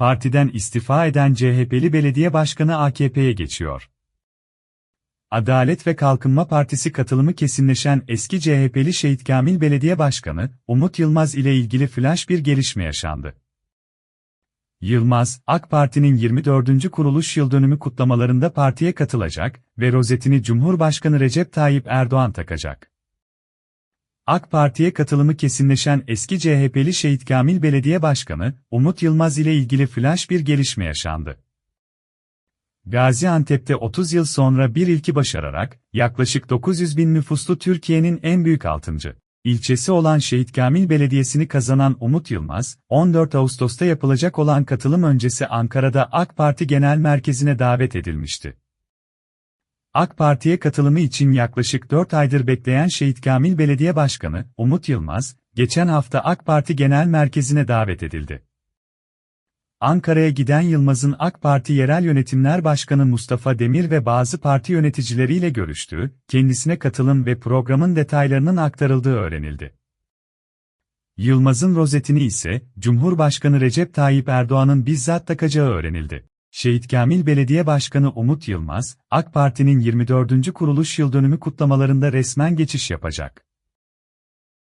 partiden istifa eden CHP'li belediye başkanı AKP'ye geçiyor. Adalet ve Kalkınma Partisi katılımı kesinleşen eski CHP'li Şehit Kamil Belediye Başkanı, Umut Yılmaz ile ilgili flash bir gelişme yaşandı. Yılmaz, AK Parti'nin 24. kuruluş yıl dönümü kutlamalarında partiye katılacak ve rozetini Cumhurbaşkanı Recep Tayyip Erdoğan takacak. AK Parti'ye katılımı kesinleşen eski CHP'li Şehit Kamil Belediye Başkanı, Umut Yılmaz ile ilgili flash bir gelişme yaşandı. Gaziantep'te 30 yıl sonra bir ilki başararak, yaklaşık 900 bin nüfuslu Türkiye'nin en büyük altıncı ilçesi olan Şehit Kamil Belediyesi'ni kazanan Umut Yılmaz, 14 Ağustos'ta yapılacak olan katılım öncesi Ankara'da AK Parti Genel Merkezi'ne davet edilmişti. AK Parti'ye katılımı için yaklaşık 4 aydır bekleyen Şehit Kamil Belediye Başkanı, Umut Yılmaz, geçen hafta AK Parti Genel Merkezi'ne davet edildi. Ankara'ya giden Yılmaz'ın AK Parti Yerel Yönetimler Başkanı Mustafa Demir ve bazı parti yöneticileriyle görüştüğü, kendisine katılım ve programın detaylarının aktarıldığı öğrenildi. Yılmaz'ın rozetini ise, Cumhurbaşkanı Recep Tayyip Erdoğan'ın bizzat takacağı öğrenildi. Şehit Kamil Belediye Başkanı Umut Yılmaz, AK Parti'nin 24. kuruluş yıldönümü kutlamalarında resmen geçiş yapacak.